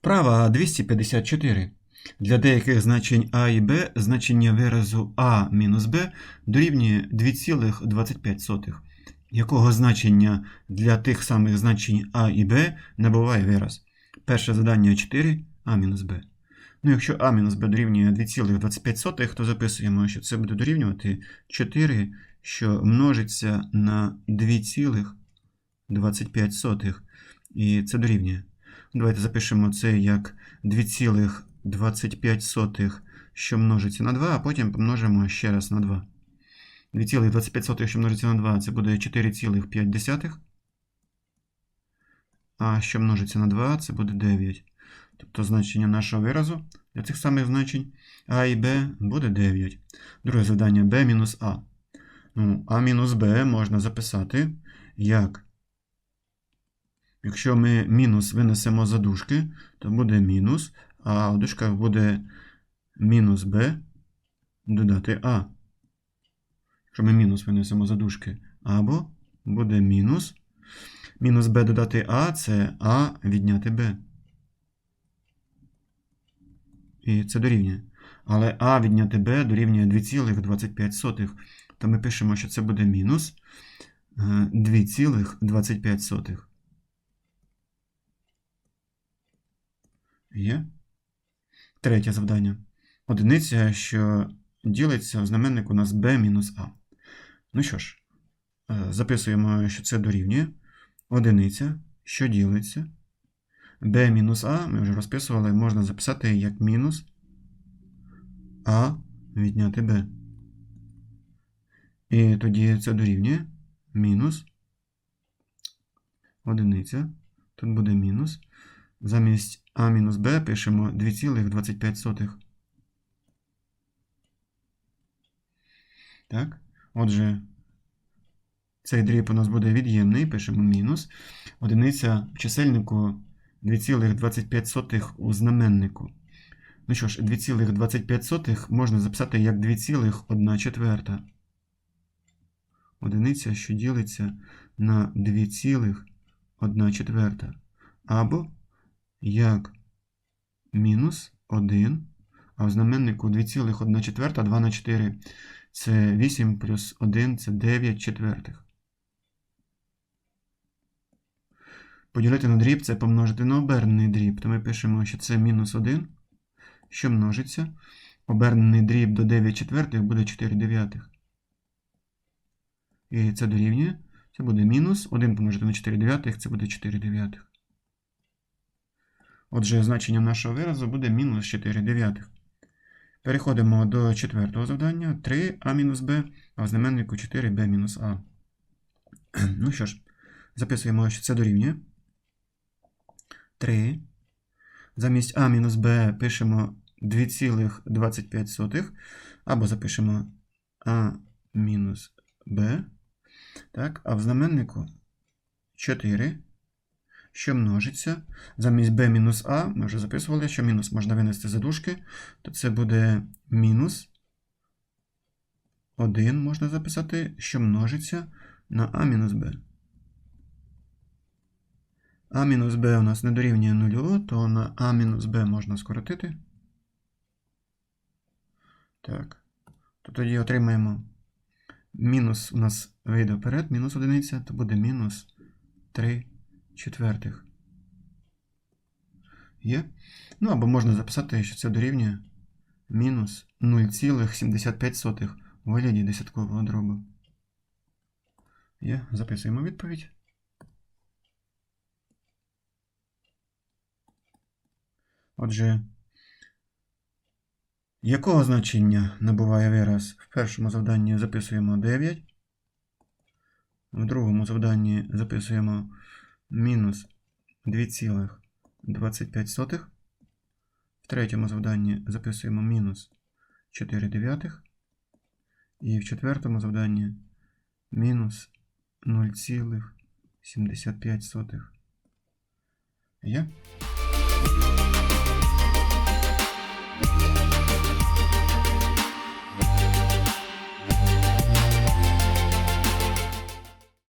Вправа 254. Для деяких значень А і Б значення виразу А мінус Б дорівнює 2,25. Якого значення для тих самих значень А і Б набуває вираз? Перше задання 4 А мінус Б. Ну, якщо А мінус Б дорівнює 2,25, то записуємо, що це буде дорівнювати 4, що множиться на 2,25. І це дорівнює. Давайте запишемо це як 2,25, що множиться на 2, а потім помножимо ще раз на 2. 2,25, що множиться на 2, це буде 4,5. А що множиться на 2, це буде 9. Тобто значення нашого виразу для цих самих значень А і Б буде 9. Друге завдання b мінус А. Ну, А мінус Б можна записати як Якщо ми мінус винесемо за дужки, то буде мінус, а в дужках буде мінус b додати а. Якщо ми мінус винесемо за дужки, або буде мінус. Мінус b додати а це а відняти b. І це дорівнює. Але а відняти b дорівнює 2,25. То ми пишемо, що це буде мінус е, 2,25. Є. Третє завдання. Одиниця, що ділиться в знаменник у нас b мінус а. Ну що ж, е, записуємо, що це дорівнює. Одиниця, що ділиться. b мінус а, ми вже розписували, можна записати як мінус а відняти b. І тоді це дорівнює мінус одиниця. Тут буде мінус. Замість а мінус b пишемо 2,25. Так. Отже, цей дріб у нас буде від'ємний, пишемо мінус. Одиниця в чисельнику 2,25 у знаменнику. Ну що ж, 2,25 можна записати як 2,1 четверта. Одиниця, що ділиться на 2,1 четверта. Або як мінус 1, а в знаменнику 2,1 четверта, 2 на 4 це 8 плюс 1 це 9 четвертих. Поділити на дріб це помножити на обернений дріб. То ми пишемо, що це мінус 1, що множиться. Обернений дріб до 9 четвертих буде 4 дев'ятих. І це дорівнює. Це буде мінус 1 помножити на 4 дев'ятих, це буде 4 дев'ятих. Отже, значення нашого виразу буде мінус 4 дев'ятих. Переходимо до четвертого завдання. 3а мінус b, а в знаменнику 4b мінус а. Ну що ж, записуємо, що це дорівнює. 3. Замість а мінус b пишемо 2,25. Або запишемо а мінус b. Так, а в знаменнику 4 що множиться. Замість b мінус а, ми вже записували, що мінус можна винести за дужки, то це буде мінус 1 можна записати, що множиться на а мінус b. А мінус b у нас не дорівнює 0, то на а мінус b можна скоротити. Так. То тоді отримаємо мінус у нас вийде вперед, мінус одиниця, то буде мінус 3 четвертих. Є? Ну, або можна записати, що це дорівнює мінус 0,75 у вигляді десяткового дробу. Є? Записуємо відповідь. Отже, якого значення набуває вираз? В першому завданні записуємо 9. В другому завданні записуємо мінус 2,25. В третьому завданні записуємо мінус 4 дев'ятих. І в четвертому завданні мінус 0,75. Є?